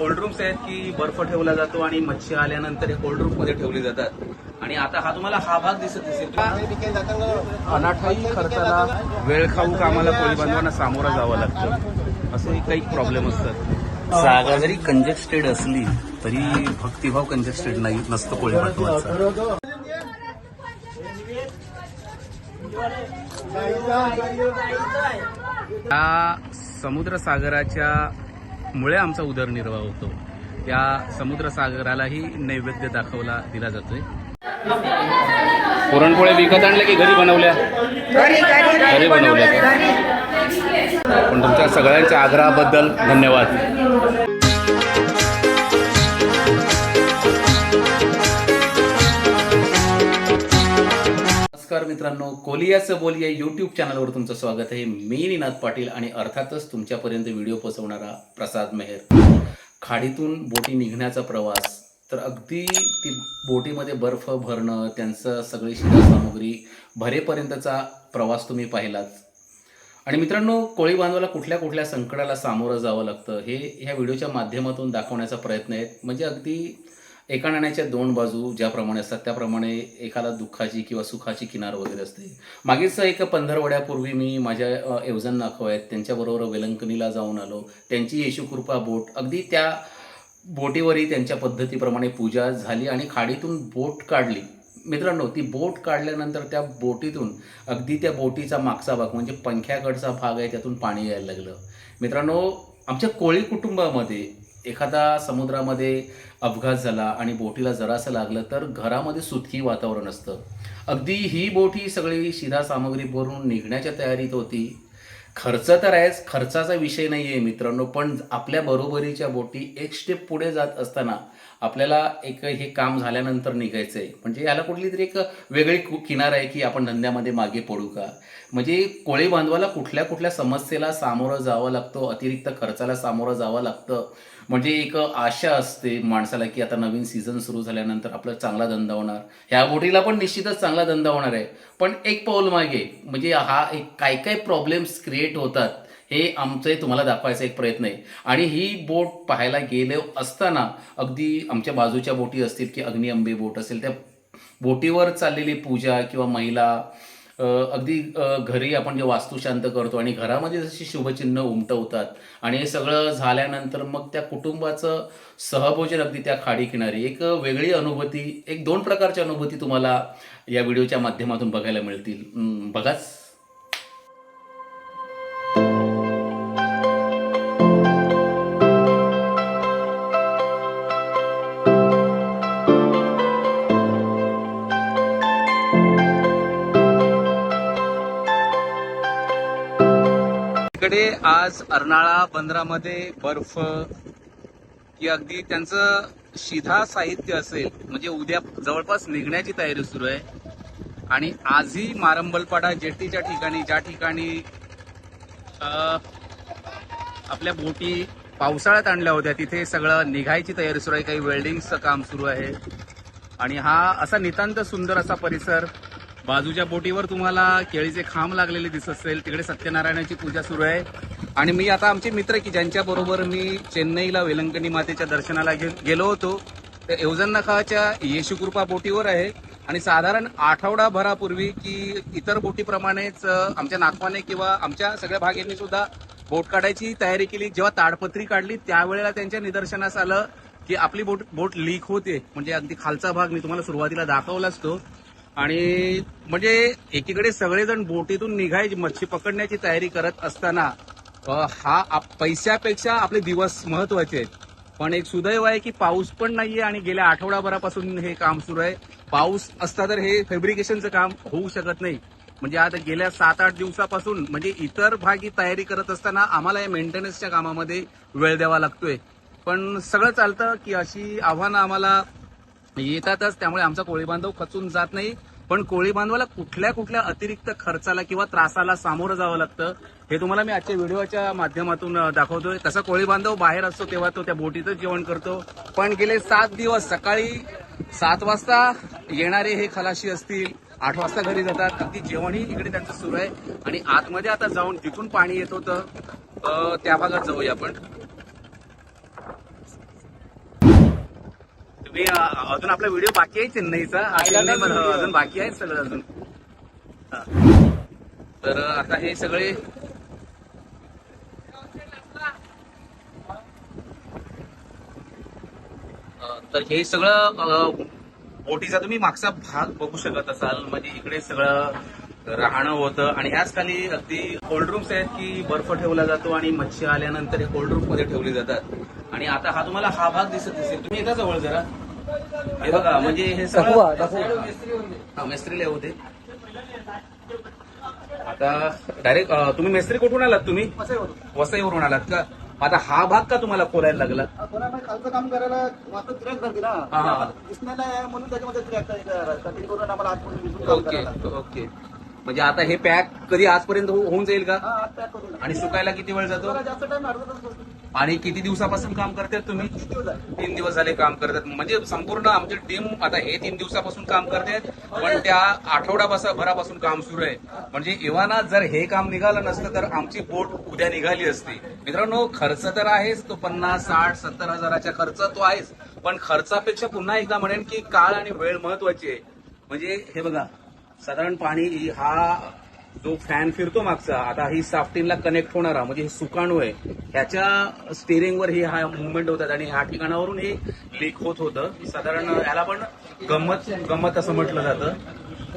Cold rooms आहेत की बर्फ ठेवला जातो आणि मच्छी आल्यानंतर हे कोल्ड रूममध्ये ठेवली जातात. आणि आता हा तुम्हाला हा भाग दिसत असेल अनाठाई खर्चाला वेळ खाऊ कामाला कोळी बांधवांना सामोरं जावं लागतं. असे काही प्रॉब्लेम असतात. जागा जरी कंजेस्टेड असली तरी भक्तिभाव कंजेस्टेड नाही नसतो कोळी बांधवांचा. या समुद्र सागराच्या मुळे आमचा उदरनिर्वाह होतो. या समुद्रसागरालाही नैवेद्य दाखवला दिला जातोय. पुरणपोळ्या विकत आणल्या की घरी बनवल्या? घरी बनवल्या पण तुमच्या सगळ्यांच्या आग्रहाबद्दल धन्यवाद. नमस्कार मित्रांनो कोलियाचं बोल या यूट्यूब चॅनलवर तुमचं स्वागत आहे. मी निनाद पाटील आणि अर्थातच तुमच्यापर्यंत व्हिडिओ पोहोचवणारा प्रसाद मेहर. खाडीतून बोटी निघण्याचा प्रवास तर अगदी ती बोटीमध्ये बर्फ भरणं त्यांचं सगळी शिधा सामुग्री भरेपर्यंतचा प्रवास तुम्ही पाहिलाच आणि मित्रांनो कोळी बांधवाला कुठल्या कुठल्या संकटाला सामोरं जावं लागतं हे ह्या व्हिडिओच्या माध्यमातून दाखवण्याचा प्रयत्न आहे म्हणजे अगदी एका नाण्याच्या दोन बाजू ज्याप्रमाणे असतात त्याप्रमाणे एकाला दुःखाची किंवा सुखाची किनार वगैरे असते. मागेच एक पंधरवड्यापूर्वी मी माझ्या एवजन नाखव आहेत त्यांच्याबरोबर वेलंकणीला जाऊन आलो. त्यांची येशुकृपा बोट अगदी त्या बोटीवरही त्यांच्या पद्धतीप्रमाणे पूजा झाली आणि खाडीतून बोट काढली. मित्रांनो ती बोट काढल्यानंतर त्या बोटीतून अगदी त्या बोटीचा मागचा भाग म्हणजे पंख्याकडचा भाग आहे त्यातून पाणी यायला लागलं. मित्रांनो आमच्या कोळी कुटुंबामध्ये एखादा समुद्रामध्ये अपघात झाला आणि बोटीला जरासं लागलं तर घरामध्ये सुतकी वातावरण असतं. अगदी ही बोट ही सगळी शिधा सामग्री भरून निघण्याच्या तयारीत होती. खर्च तर आहेच खर्चाचा विषय नाही आहे मित्रांनो पण आपल्या बरोबरीच्या बोटी एक स्टेप पुढे जात असताना आपल्याला एक हे काम झाल्यानंतर निघायचं आहे म्हणजे याला कुठली तरी एक वेगळी किनार आहे की आपण धंद्यामध्ये मागे पडू का? म्हणजे कोळी बांधवाला कुठल्या कुठल्या समस्येला सामोरं जावं लागतं अतिरिक्त खर्चाला सामोरं जावं लागतं म्हणजे एक आशा असते माणसाला की आता नवीन सीझन सुरू झाल्यानंतर आपला चांगला धंदा होणार. ह्या बोटीला पण निश्चितच चांगला धंदा होणार आहे. पण एक पाऊल मागे म्हणजे हा एक काय काय प्रॉब्लेम्स क्रिएट होतात हे आमचं तुम्हाला दाखवायचा एक प्रयत्न आहे. आणि ही बोट पाहायला गेले असताना अगदी आमच्या बाजूच्या बोटी असतील की अग्नि अंबे बोट असेल त्या बोटीवर चाललेली पूजा किंवा महिला अगदी घरी आपण जे वास्तुशांत करतो आणि घरामध्ये जशी शुभचिन्ह उमटवतात आणि हे सगळं झाल्यानंतर मग त्या कुटुंबाचं सहभोजन अगदी त्या खाडी किनारी एक वेगळी अनुभूती एक दोन प्रकारची अनुभूती तुम्हाला या व्हिडिओच्या माध्यमातून बघायला मिळतील. बघाच. आपल्याकडे आज अर्नाळा बंदरामध्ये बर्फ की अगदी त्यांचं शिधा साहित्य असेल म्हणजे उद्या जवळपास निघण्याची तयारी सुरू आहे. आणि आजही मारंबलपाडा जेटीच्या ठिकाणी ज्या ठिकाणी आपल्या बोटी पावसाळ्यात आणल्या होत्या तिथे सगळं निघायची तयारी सुरू आहे. काही वेल्डिंगचं काम सुरू आहे. आणि हा असा नितांत सुंदर असा परिसर बाजूच्या बोटीवर तुम्हाला केळीचे खांब लागलेले दिसत असेल. तिकडे सत्यनारायणाची पूजा सुरू आहे. आणि मी आता आमचे मित्र की ज्यांच्या बरोबर मी चेन्नईला वेलंकणी मातेच्या दर्शनाला गे- गेलो होतो. तर एवजन नखाच्या येशुकृपा बोटीवर आहे. आणि साधारण आठवडाभरापूर्वी की इतर बोटीप्रमाणेच आमच्या नागपाने किंवा आमच्या सगळ्या भागींनी सुद्धा बोट काढायची तयारी केली. जेव्हा ताडपत्री काढली त्यावेळेला त्यांच्या निदर्शनास आलं की आपली बोट बोट लीक होते. म्हणजे अगदी खालचा भाग मी तुम्हाला सुरुवातीला दाखवला असतो. आणि म्हणजे एकीकडे सगळेजण बोटीतून निघायची मच्छी पकडण्याची तयारी करत असताना हा आप- पैशापेक्षा आपले दिवस महत्त्वाचे आहेत. पण एक सुदैव आहे की पाऊस पण नाहीये आणि गेल्या आठवडाभरापासून हे काम सुरू आहे. पाऊस असता तर हे फॅब्रिकेशनचं काम होऊ शकत नाही. म्हणजे आता गेल्या सात आठ दिवसापासून म्हणजे इतर भागी तयारी करत असताना आम्हाला या मेंटेनन्सच्या कामामध्ये वेळ द्यावा लागतोय. पण सगळं चालतं की अशी आव्हानं आम्हाला येतातच त्यामुळे आमचा कोळी बांधव खचून जात नाही. पण कोळी बांधवाला कुठल्या कुठल्या अतिरिक्त खर्चाला किंवा त्रासाला सामोरं जावं लागतं हे तुम्हाला मी आजच्या व्हिडिओच्या माध्यमातून दाखवतोय. तसा कोळी बांधव बाहेर असतो तेव्हा तो त्या बोटीतच जेवण करतो. पण गेले सात दिवस सकाळी सात वाजता येणारे हे खलाशी असतील आठ वाजता घरी जातात. ती जेवणही इकडे त्यांचं सुरू आहे. आणि आतमध्ये आता जाऊन जिथून पाणी येत होतं त्या भागात जाऊया आपण. अ, अजून आपला व्हिडिओ बाकी आहे चेन्नईचा. अजून बाकी आहे सगळं अजून. तर आता हे सगळे तर हे सगळं बोटीचा तुम्ही मागचा भाग बघू शकत असाल. म्हणजे इकडे सगळं राहणं होतं. आणि ह्याच खाली अगदी कोल्ड रूम्स आहेत की बर्फ ठेवला जातो आणि मच्छी आल्यानंतर हे कोल्ड रूममध्ये ठेवली जातात. आणि आता हा तुम्हाला हा भाग दिसत असेल. तुम्ही येता जवळ जरा. हे बघा म्हणजे हे सगळं मेस्त्रीला दे. आता डायरेक्ट तुम्ही मेस्त्री कुठून आलात तुम्ही? वसईवरून आलात का? आता हा भाग का तुम्हाला खोलायला लागला? खालचं काम करायला म्हणून ओके. ओके. म्हणजे आता हे पॅक कधी आजपर्यंत हो- होऊन जाईल का? हा आत पॅक करून आणि सुकायला किती वेळ जातो? जरा जास्त टाइम अर्धा तास बसतो. आणि किती दिवसापासून काम करतात तुम्ही? किती दिवस आहे तीन दिवस झाले काम करतात. म्हणजे संपूर्ण आमची टीम आता हे तीन दिवसापासून काम करतात पण त्या आठवड्यापासून भरापासून काम सुरू आहे. म्हणजे इवाना जर हे काम निघालं नसतं तर आमची बोट उद्या निघाली असती. मित्रांनो खर्च तर आहेच तो पन्नास साठ सत्तर हजाराचा खर्च तो आहेच. पण खर्चापेक्षा पुन्हा एकदा म्हणेन की काळ आणि वेळ महत्वाची आहे. म्हणजे हे बघा साधारण पाणी हा जो फॅन फिरतो मागचा आता ही साफ्टीनला कनेक्ट होणारा म्हणजे हे सुकाणू आहे ह्याच्या स्टेरिंगवर ही हा मुवमेंट होतात आणि ह्या ठिकाणावरून हे लीक होत होतं. साधारण याला पण गंमत गंमत असं म्हटलं जातं.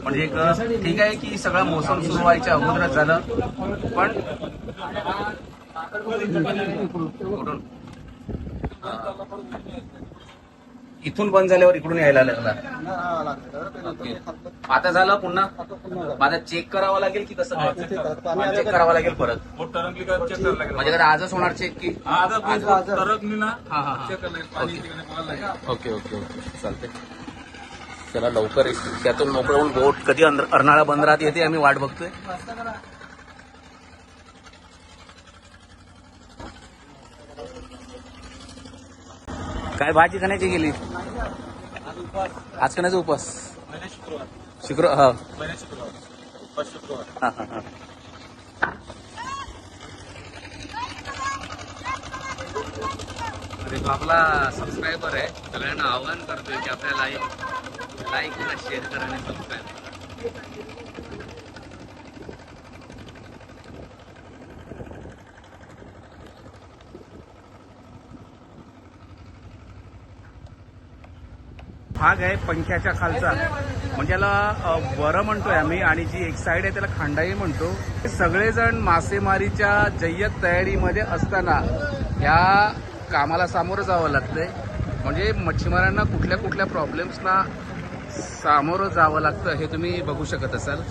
म्हणजे एक ठीक आहे की सगळा मोसम सुरू व्हायच्या अगोदरच झालं पण कुठून? इथून बंद झाल्यावर इकडून यायला लागला. आता झालं पुन्हा. माझा चेक करावा लागेल की कसं चेक? करावा लागेल परत. बोट तरंगली का चेक करायला लागेल. माझ्याकडे आजच होणार चेक की? ओके. ओके ओके चालते चला लवकर त्यातून मोकळं होऊन बोट कधी अर्नाळा बंदरात येते आम्ही वाट बघतोय. काय भाजी खाण्याची गेली? आज खाण्याचा उपास शुक्रवार. शुक्र हा. हा, हा, हा. अरे तो आपला सबस्क्रायबर आहे. सगळ्यांना आवाहन करतोय की आपल्या लाईक लाईक करा शेअर करा आणि सबस्क्राईब करा. भाग आहे पंख्याच्या खालचा. म्हणजे याला वरं म्हणतोय आम्ही आणि जी एक साईड आहे त्याला खांडाई म्हणतो. सगळेजण मासेमारीच्या जय्यत तयारीमध्ये असताना ह्या कामाला सामोरं जावं लागतंय. म्हणजे मच्छीमारांना कुठल्या कुठल्या प्रॉब्लेम्सना सामोरं जावं लागतं हे तुम्ही बघू शकत असाल.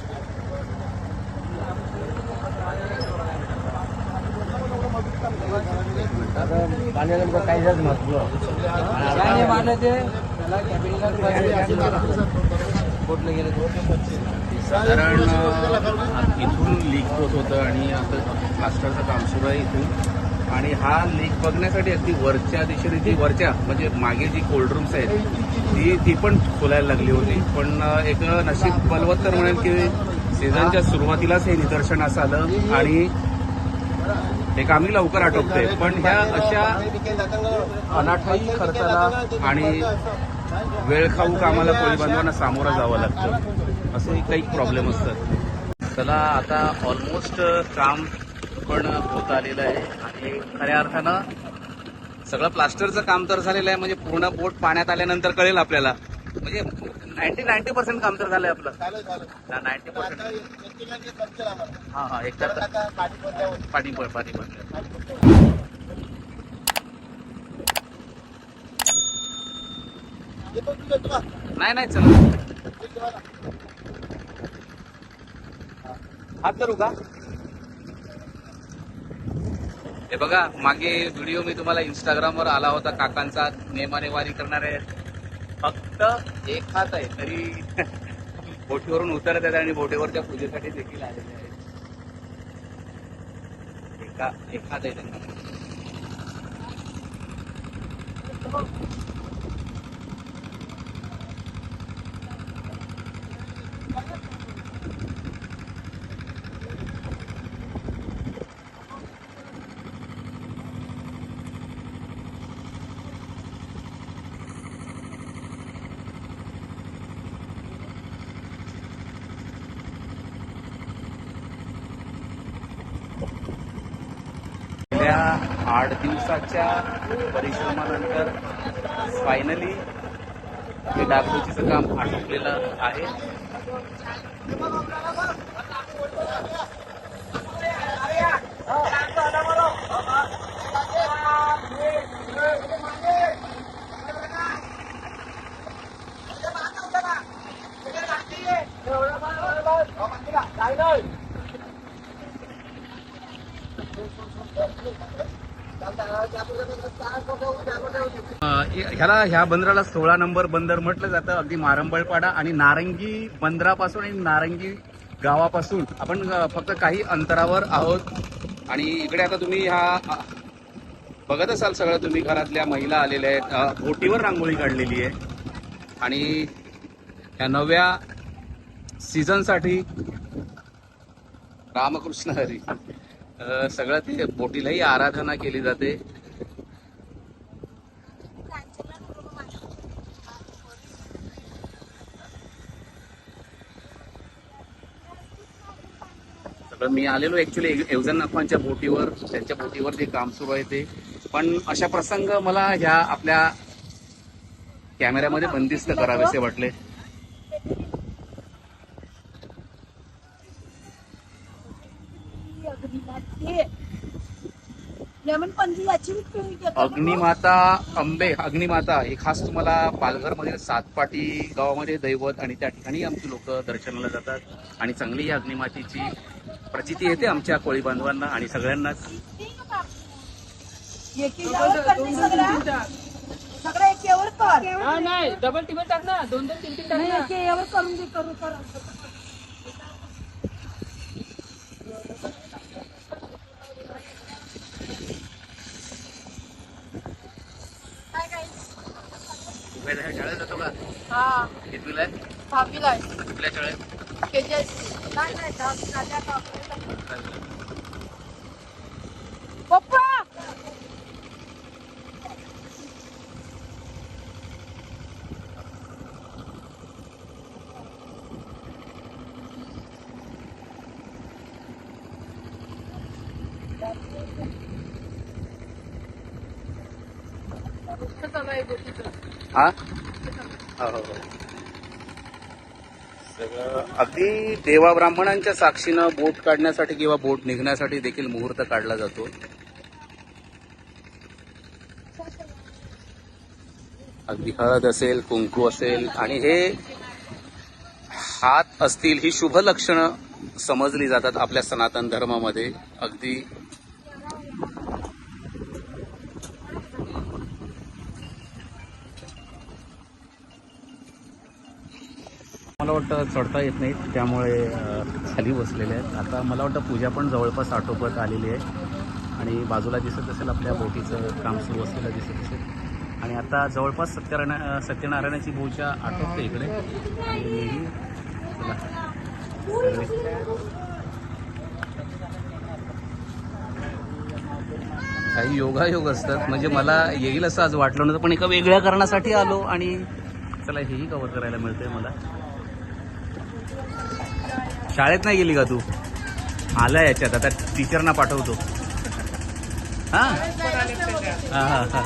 साधारण इथून लीक होत होतं आणि आता प्लास्टरचं काम सुरू आहे इथून. आणि हा लीक बघण्यासाठी अगदी वरच्या दिशेने जी वरच्या म्हणजे मागे जी कोल्ड्रूम्स आहेत ती ती पण खोलायला लागली होती. पण एक नशीब बलवत्तर म्हणेल की सीझनच्या सुरुवातीलाच हे निदर्शनास आलं आणि हे आम्ही लवकर आटोपते. पण ह्या अशा अनाठाई खर्चाला आणि वेळखाऊ कामाला कोळी बांधवांना सामोरं जावं लागतं. असे काही प्रॉब्लेम असतात. चला आता ऑलमोस्ट काम पण होत आलेलं आहे. आणि खऱ्या अर्थानं सगळं प्लास्टरचं काम तर झालेलं आहे. म्हणजे पूर्ण बोट पाण्यात आल्यानंतर कळेल आपल्याला. म्हणजे नाईन्टी नाईन्टी पर्सेंट काम तर झालंय आपलं. Ninety percent. हा हा एक तर आता पाणी पाणी पण पाणी पण येतो तुझं तुला. नाही नाही चला. हात करू का? हे बघा मागे व्हिडिओ मी तुम्हाला इंस्टाग्रामवर आला होता. काकांचा नेमाने वारी करणारे. फक्त एक हात आहे तरी बोटीवरून उतरत आहेत आणि बोटीवरच्या पूजेसाठी देखील आलेले आहेत. एका एक हात आहे त्यांना. आठ दिवसाच्या परिश्रमानंतर फायनली हे डागडुजीचं काम आटोपलेलं आहे. अ, ह्याला ह्या बंदराला सोळा नंबर बंदर म्हटलं जातं. अगदी मारंबळपाडा आणि नारंगी बंदरापासून आणि नारंगी गावापासून. आपण फक्त काही अंतरावर आहोत. आणि इकडे आता तुम्ही ह्या बघत असाल सगळं तुम्ही घरातल्या महिला आलेल्या आहेत. बोटीवर रांगोळी काढलेली आहे. आणि ह्या नव्या सीझनसाठी रामकृष्ण हरी. सगळं ते बोटीलाही आराधना केली जाते. सगळं मी आलेलो ऍक्च्युली एवजन नाखवांच्या बोटीवर त्यांच्या बोटीवर जे काम सुरू आहे ते. पण अशा प्रसंग मला ह्या आपल्या कॅमेऱ्यामध्ये बंदिस्त करावेसे वाटले. अग्निमाता अंबे अग्निमाता हे खास तुम्हाला पालघरमधील सातपाटी गावामध्ये दैवत आणि त्या ठिकाणी आमची लोक दर्शनाला जातात. आणि चांगली या अग्निमातेची प्रचिती येते आमच्या कोळी बांधवांना आणि सगळ्यांनाच. एकीवर करते सगळं. सगळं एकीवर कर नाही. डबल टिबल टाक ना. दोन दोन तीन करून शाळेत जातो का? हा. कितवीला आहे? दहावीला आहे. कुठल्या शाळेत? केजीएस नाही नाही दहावीला आहे, आता दहावीला. पप्पा! हा? हो, हो, हो. सगळं अगदी देवा ब्राह्मणांच्या साक्षीनं बोट काढण्यासाठी किंवा बोट निघण्यासाठी देखील मुहूर्त काढला जातो. अगदी हळद असेल कुंकू असेल आणि हे हात असतील ही शुभ लक्षणं समजली जातात आपल्या सनातन धर्मामध्ये. अगदी वाटतं चढता येत नाहीत. त्यामुळे खाली बसलेले आहेत. आता मला वाटतं पूजा पण जवळपास आटोपत आलेली आहे. आणि बाजूला दिसत असेल आपल्या बोटीचं काम सुरू असलेलं दिसत असेल. आणि आता जवळपास सत्यनारायण सत्यनारायणाची पूजा आटोपते इकडे. आणि मीही चला. काही योगायोग असतात. म्हणजे मला येईल असं आज वाटलं नव्हतं पण एका वेगळ्या कारणासाठी आलो आणि चला हेही कवर करायला मिळतंय मला. शाळेत नाही गेली का तू? आला याच्यात आता टीचरना पाठवतो. हां? हां हां हा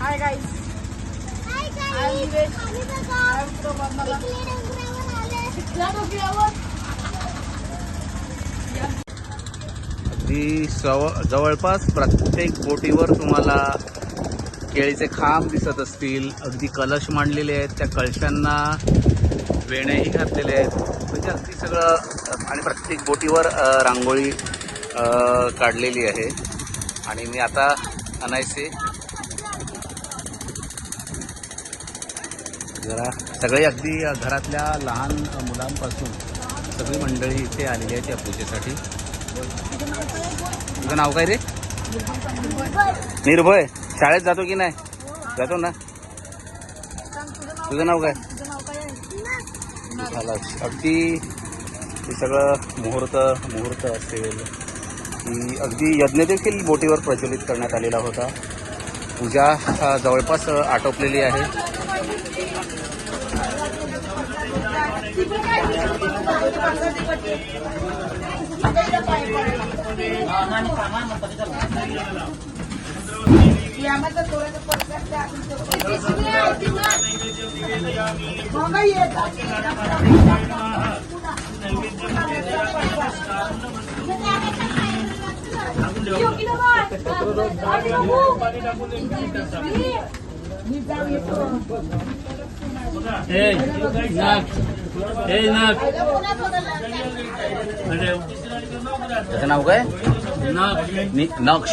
हाय अगदी सव जवळपास प्रत्येक बोटीवर तुम्हाला केळीचे खांब दिसत असतील. अगदी कलश मांडलेले आहेत. त्या कलशांना वेण्याही घातलेले आहेत. म्हणजे अगदी सगळं आणि प्रत्येक बोटीवर रांगोळी काढलेली आहे. आणि मी आता अनायसे जरा सगळे अगदी घरातल्या लहान मुलांपासून सगळी मंडळी इथे आलेली आहेत या पूजेसाठी. तुझं नाव काय रे? निर्भय. शाळेत जातो की नाही? जातो ना? तुझं नाव काय? झालं. अगदी हे सगळं मुहूर्त मुहूर्त असेल. की अगदी यज्ञ देखील बोटीवर प्रचलित करण्यात आलेला होता. पूजा जवळपास आटोपलेली आहे. त्याचं नाव काय? नि- नक्ष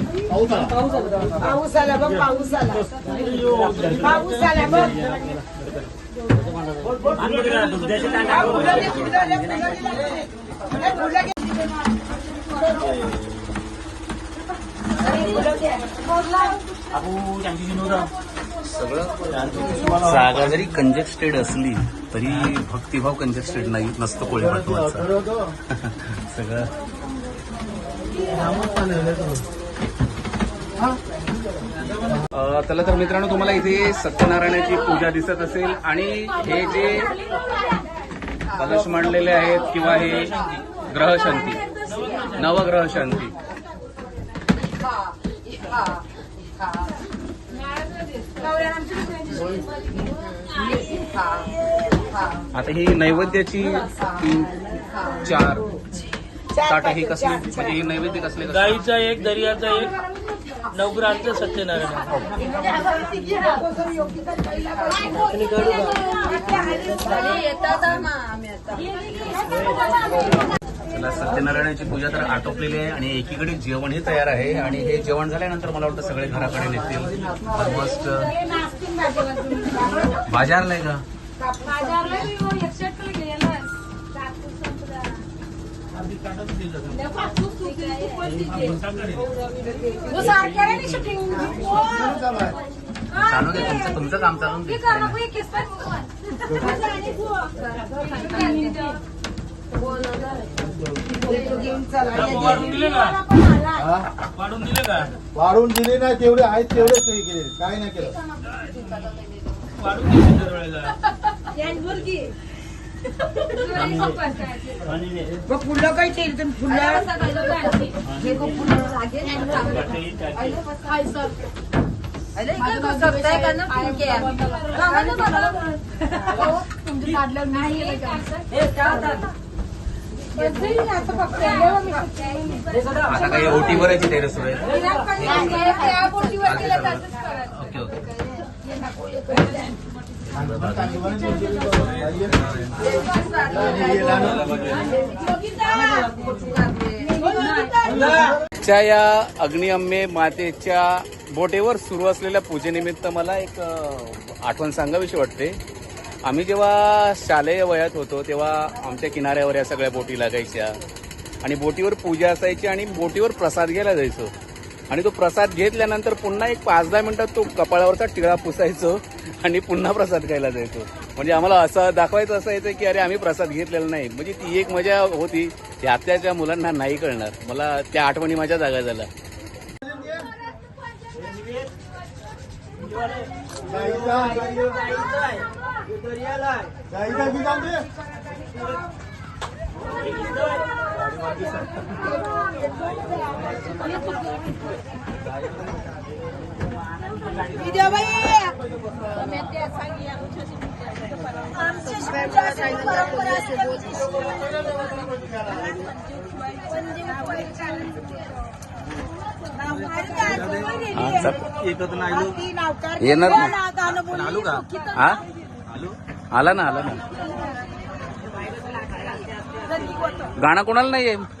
पाऊस आला. बघ पाऊस आला. पाऊस आला बघ. जागा जरी कंजेस्टेड असली तरी भक्तिभाव कंजेस्टेड नाही नसतो कोळी सगळं. चला तर मित्रांनो तुम्हाला इथे सत्यनारायणाची पूजा दिसत असेल आणि हे जे कलश मांडलेले आहेत किंवा हे ग्रहशांती नवग्रह शांती आता ही नैवेद्याची चार ताट ही कसली? म्हणजे ही नैवेद्य कसले? गाईचा एक दर्याचा एक नवग्रहांचं सत्यनारायण. सत्यनारायणाची पूजा तर आटोपलेली आहे आणि एकीकडे जेवणही तयार आहे आणि हे जेवण झाल्यानंतर मला वाटतं सगळे घराकडे निघतील ऑलमोस्ट बाजार नाही का? चालू दे तुमचं तुमचं काम चालून दे. वाढून दिले का? वाढून नाही तेवढे आहेत तेवढेच नाही केले. काय नाही केलं. वाढून दिले दरवेळेला. फुलं काही तुम्ही? फुलं हे गो फुलं आता? काही ओटीवर आहे तिथे सुरू आहे ओके ओके. च्या या अग्निअम्मे मातेच्या बोटेवर सुरू असलेल्या पूजेनिमित्त मला एक आठवण सांगावीशी वाटते. आम्ही जेव्हा शालेय वयात होतो तेव्हा आमच्या किनाऱ्यावर या सगळ्या बोटी लागायच्या आणि बोटीवर पूजा असायची आणि बोटीवर प्रसाद घ्यायला जायचो. आणि तो प्रसाद घेतल्यानंतर पुन्हा एक पाच दहा मिनिटात तो कपाळावरचा टिळा पुसायचो आणि पुन्हा प्रसाद खायला जायचो. म्हणजे आम्हाला असं दाखवायचं असायचं की अरे आम्ही प्रसाद घेतलेला नाही. म्हणजे ती एक मजा होती. ती आत्याच्या मुलांना नाही कळणार. मला त्या आठवणी माझ्या जागा झाल्या. येणार ना आलू का हा आला ना आला ना. गाणं कोणाला नाही आहे?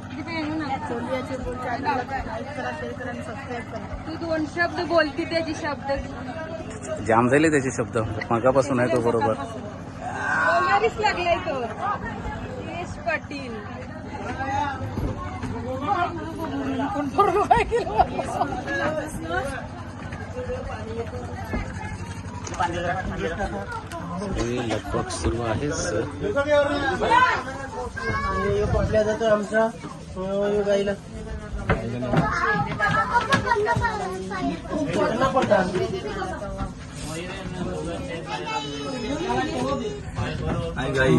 तू दोन शब्द बोलती त्याची शब्द. जाम झाले त्याचे शब्द. मगापासून आहे तो बरोबर. बोलारीच लागलाय तो. यश पाटील कोण हे लगभग सुरू आहे सर. कुठल्या जातो आमचा गाईला हाय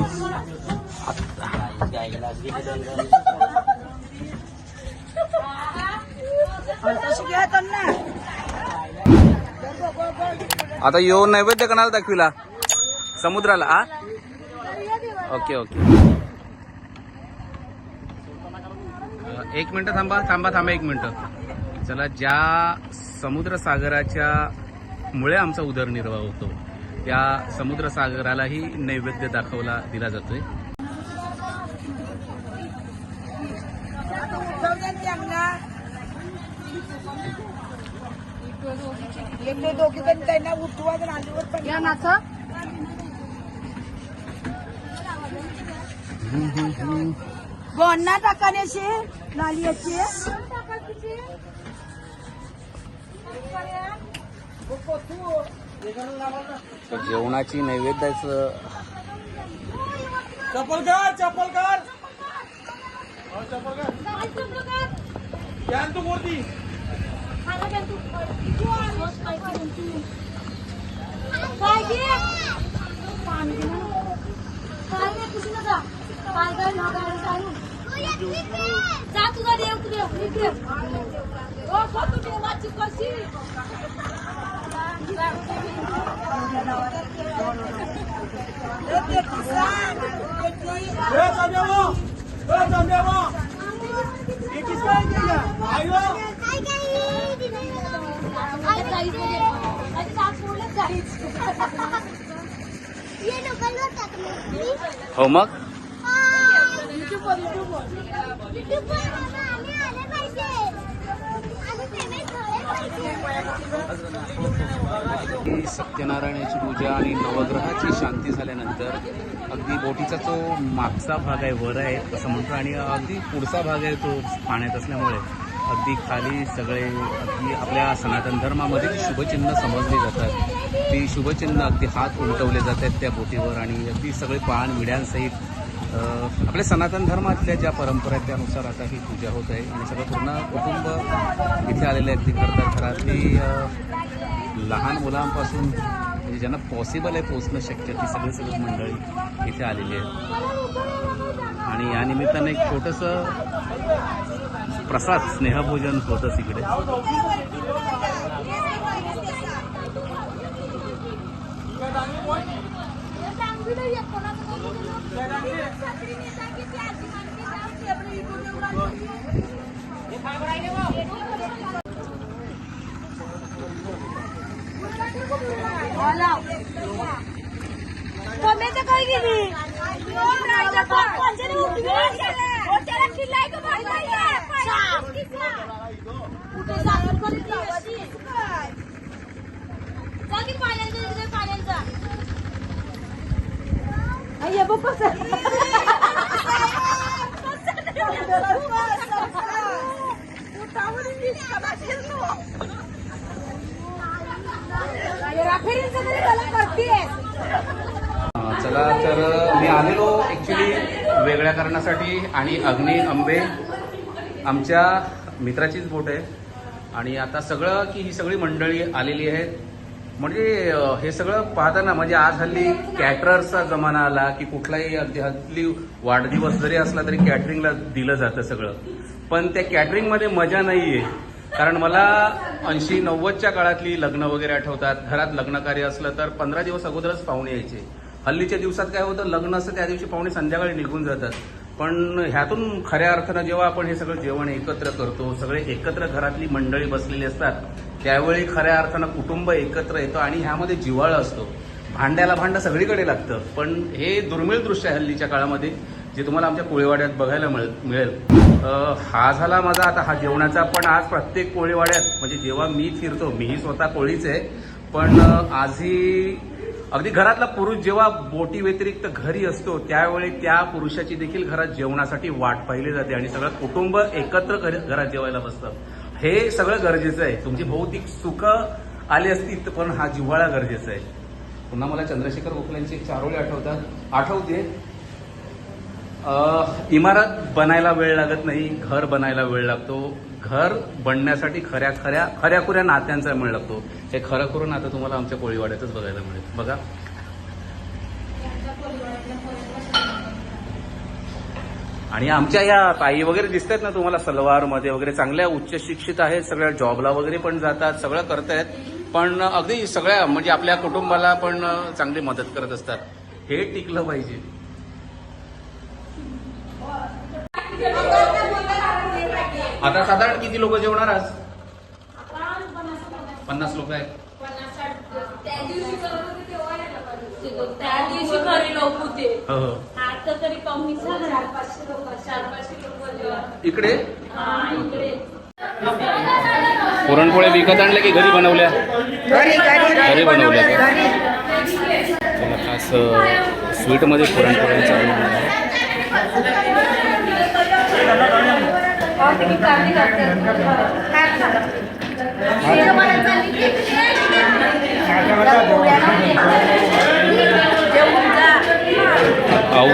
आता येऊन नैवेद्य कणाला दाखविला? समुद्राला आ ओके ओके एक मिनटं थांबा थांबा थांबा एक मिनटं. चला ज्या समुद्रसागराच्या मुळे आमचा उदरनिर्वाह होतो त्या समुद्रसागरालाही नैवेद्य दाखवला दिला जातोय दोघी पण त्यांना उठवा नालीवर पण या नाचा टाकाण्याचे नाली याची तर जेवणाची नैवेद्याचं हो, चप्पल काढ कॅन तू पाणी घे ना. काय नाही कुठे नका काय काय ना काय सांगू जा तुझा देव तू देव मी देव ओ फोटो देवाची कशी ए चंद्याबा ए चंद्याबा ये किसका है क्या आयो हो मग ही सत्यनारायणाची पूजा आणि नवग्रहाची शांती झाल्यानंतर अगदी बोटीचा जो मागचा भाग आहे वर आहे असं म्हणतो. आणि अगदी पुढचा भाग आहे तो पाण्यात असल्यामुळे अगदी खाली सगळे अगदी आपल्या सनातन धर्मामध्ये शुभचिन्ह समजली जातात ती शुभचिन्ह अगदी हात उलटवले जात आहेत त्या बोटीवर. आणि अगदी सगळे पान विड्यांसहित आपल्या सनातन धर्मातल्या ज्या परंपरा आहेत त्यानुसार आता ही पूजा होत आहे आणि सगळं पूर्ण कुटुंब इथे आलेले आहेत ती करतात घरातली लहान मुलांपासून म्हणजे ज्यांना पॉसिबल आहे पोचणं शक्य ती सगळी सगळी मंडळी इथे आलेली आहे आणि या निमित्तानं एक छोटंसं प्रसाद स्नेहभोजन होतंच इकडे. टोमॅटो काय गेली अय्या बघ राखेरींचं तरी त्याला करतीये अं, चला तर मी आलेलो ॲक्च्युली वेगळ्या कारणासाठी आणि अग्नी आंबे आमच्या मित्राचीच बोट आहे. आणि आता सगळं की ही सगळी मंडळी आलेली आहेत. म्हणजे हे सगळं पाहताना म्हणजे आज हल्ली कॅटरर्सचा जमाना आला की कुठलाही अगदी हल्ली वाढदिवस जरी असला तरी कॅटरिंगला दिलं जातं सगळं. पण त्या कॅटरिंगमध्ये मजा नाही आहे कारण मला ऐंशी नव्वदच्या काळातली लग्न वगैरे आठवतात. घरात लग्न कार्य असलं तर पंधरा दिवस अगोदरच पाहुणे यायचे. हल्लीच्या दिवसात काय होतं लग्न असतं त्या दिवशी पाहुणे संध्याकाळी निघून जातात. पण ह्यातून खऱ्या अर्थानं जेव्हा आपण हे सगळं जेवण एकत्र करतो सगळे एकत्र घरातली मंडळी बसलेली असतात त्यावेळी खऱ्या अर्थानं कुटुंब एकत्र येतं आणि ह्यामध्ये जिव्हाळा असतो. भांड्याला भांडं सगळीकडे लागतं. पण हे दुर्मिळ दृश्य आहे हल्लीच्या काळामध्ये जे तुम्हाला आमच्या कोळीवाड्यात बघायला मिळेल. मिळेल हा झाला माझा आता हा जेवणाचा पण आज प्रत्येक कोळीवाड्यात म्हणजे जेव्हा मी फिरतो मीही स्वतः कोळीच आहे पण आजही अगदी घरातला पुरुष जेव्हा बोटी व्यतिरिक्त घरी असतो त्यावेळी त्या पुरुषाची देखील घरात जेवणासाठी वाट पाहिली जाते आणि सगळं कुटुंब एकत्र घरात जेवायला बसतं. हे सगळं गरजेचं आहे. तुमची भौतिक सुख आली असती तर पण हा जिव्हाळा गरजेचा आहे. पुन्हा मला चंद्रशेखर गोखलेंची चारोळी आठवतात. आठवते. इमारत बनायला वेळ लागत नाही घर बनायला वेळ लागतो. घर बनण्यासाठी खऱ्या खऱ्या खऱ्या खुऱ्या नात्यांचा मेळ लागतो. हे खरं खरं नातं तुम्हाला आमच्या कोळीवाड्यातच बघायला मिळेल. बघा. आणि आमच्या ह्या ताई वगैरे दिसतात ना तुम्हाला सलवारमध्ये वगैरे चांगल्या उच्च शिक्षित आहेत सगळ्या जॉबला वगैरे पण जातात सगळं करतायत. पण अगदी सगळ्या म्हणजे आपल्या कुटुंबाला पण चांगली मदत करत असतात. हे टिकलं पाहिजे. आता साधारण किती लोक जेवणार आज? पन्नास लोक आहेत. त्या दिवशी लोक होते. हो हो. आता तरी कमी झालं चार पाचशे लोक चार पाचशे लोक इकडे? हा इकडे. पुरणपोळ्या विकत आणल्या की घरी बनवल्या? घरी बनवल्या का? चला खास स्वीटमध्ये पुरणपोळ्यांचा आनंद आहे.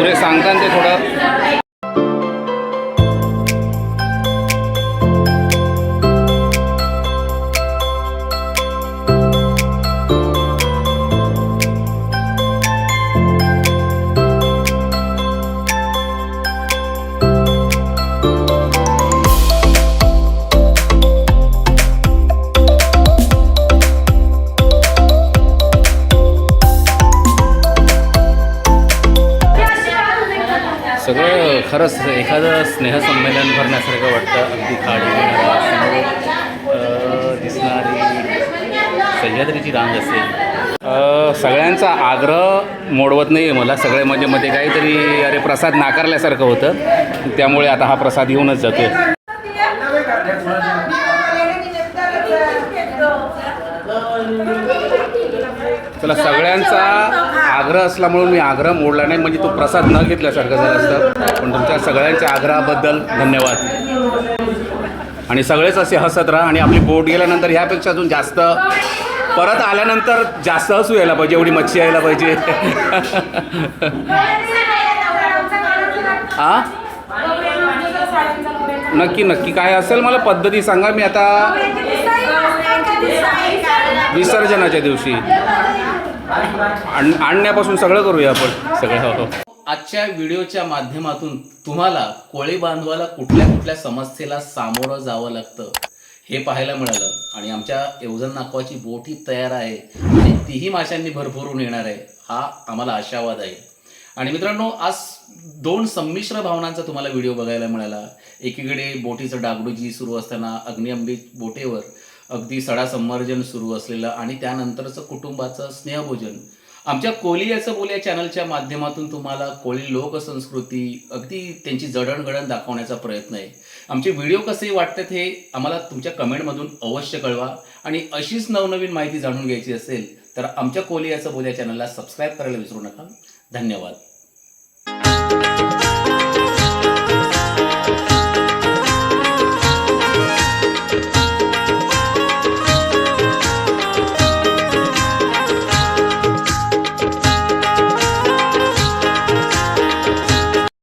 उरे सांगता ते थोडं. खरंच एखादं स्नेहसंमेलन भरण्यासारखं वाटतं. अगदी खाडी समोर दिसणारी सह्याद्रीची रांग असेल. सगळ्यांचा आग्रह मोडवत नाही आहे मला. सगळे म्हणजे मध्ये काहीतरी अरे प्रसाद नाकारल्यासारखं होतं. त्यामुळे आता हा प्रसाद येऊनच जातो आहे चला सगळ्यांचा आग्रह असल्यामुळे मी आग्रह मोडला नाही. म्हणजे तो प्रसाद न घेतल्यासारखं झालं असतं. पण तुमच्या सगळ्यांच्या आग्रहाबद्दल धन्यवाद. आणि सगळेच असे हसत राहा आणि आपली बोट गेल्यानंतर ह्यापेक्षा अजून जास्त परत आल्यानंतर जास्त हसू यायला पाहिजे एवढी मच्छी यायला पाहिजे. आ? नक्की नक्की. काय असेल मला पद्धती सांगा. मी आता विसर्जनाच्या दिवशी. आणण्यापासून सगळं करूया आपण. सगळं हो, हो आजच्या व्हिडिओच्या माध्यमातून तुम्हाला कोळी बांधवाला कुठल्या कुठल्या समस्येला सामोरं जावं लागतं हे पाहायला मिळालं. आणि आमच्या एवजन नाकवाची बोट ही तयार आहे आणि तीही माशांनी भरभरून येणार आहे हा आम्हाला आशावाद आहे. आणि मित्रांनो आज दोन संमिश्र भावनांचा तुम्हाला व्हिडिओ बघायला मिळाला. एकीकडे बोटीचं डागडुजी सुरू असताना अग्निअंबी बोटेवर अगदी सडासंमर्जन सुरू असलेलं आणि त्यानंतरचं कुटुंबाचं स्नेहभोजन. आमच्या कोली याचं बोल या चॅनलच्या माध्यमातून तुम्हाला कोळी लोकसंस्कृती अगदी त्यांची जडणघडण दाखवण्याचा प्रयत्न आहे. आमचे व्हिडिओ कसे वाटतात हे आम्हाला तुमच्या कमेंटमधून अवश्य कळवा आणि अशीच नवनवीन माहिती जाणून घ्यायची असेल तर आमच्या कोली याचं बोल या चॅनलला सबस्क्राईब करायला विसरू नका. धन्यवाद.